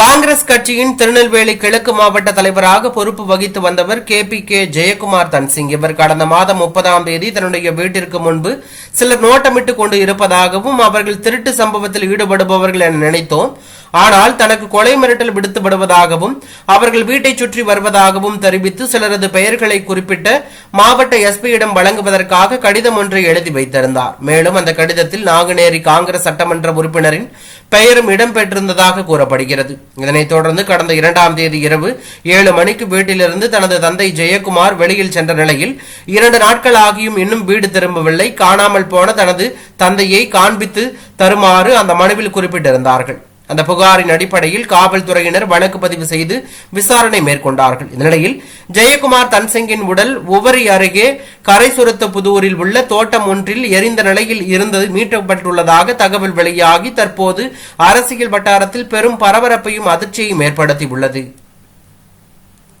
காங்கிரஸ் கட்சியின் திருநெல்வேலி கிழக்கு மாவட்ட தலைவராக பொறுப்பு வகித்து வந்தவர் K P K Jayakumar Dhansingh. இவர் கடந்த மாதம் முப்பதாம் தேதி தன்னுடைய வீட்டிற்கு முன்பு சிலர் நோட்டமிட்டு கொண்டு இருப்பதாகவும் அவர்கள் திருட்டு சம்பவத்தில் ஈடுபடுபவர்கள் என நினைத்தோம். ஆனால் தனக்கு கொலை மிரட்டல் விடுத்துவிடுவதாகவும் அவர்கள் வீட்டை சுற்றி வருவதாகவும் தெரிவித்து சிலரது பெயர்களை குறிப்பிட்ட மாவட்ட எஸ்பியிடம் வழங்குவதற்காக கடிதம் ஒன்றை எழுதி வைத்திருந்தார். மேலும் அந்த கடிதத்தில் நாங்குநேரி காங்கிரஸ் சட்டமன்ற உறுப்பினரின் பெயரும் இடம்பெற்றிருந்ததாக கூறப்படுகிறது. இதனைத் தொடர்ந்து கடந்த இரண்டாம் தேதி இரவு ஏழு மணிக்கு வீட்டிலிருந்து தனது தந்தை ஜெயக்குமார் வெளியில் சென்ற நிலையில் இரண்டு நாட்கள் ஆகியும் இன்னும் வீடு திரும்பவில்லை. காணாமல் போன தனது தந்தையை காண்பித்து தருமாறு அந்த மனுவில் குறிப்பிட்டிருந்தார்கள். அந்த புகாரின் அடிப்படையில் காவல்துறையினர் வழக்கு பதிவு செய்து விசாரணை மேற்கொண்டார்கள். இந்நிலையில் ஜெயக்குமார் தன்சிங்கின் உடல் உவரி அருகே கரைசுரத்த புதூரில் உள்ள தோட்டம் ஒன்றில் எரிந்த நிலையில் இருந்து மீட்கப்பட்டுள்ளதாக தகவல் வெளியாகி தற்போது அரசியல் வட்டாரத்தில் பெரும் பரபரப்பையும் அதிர்ச்சியையும் ஏற்படுத்தியுள்ளது.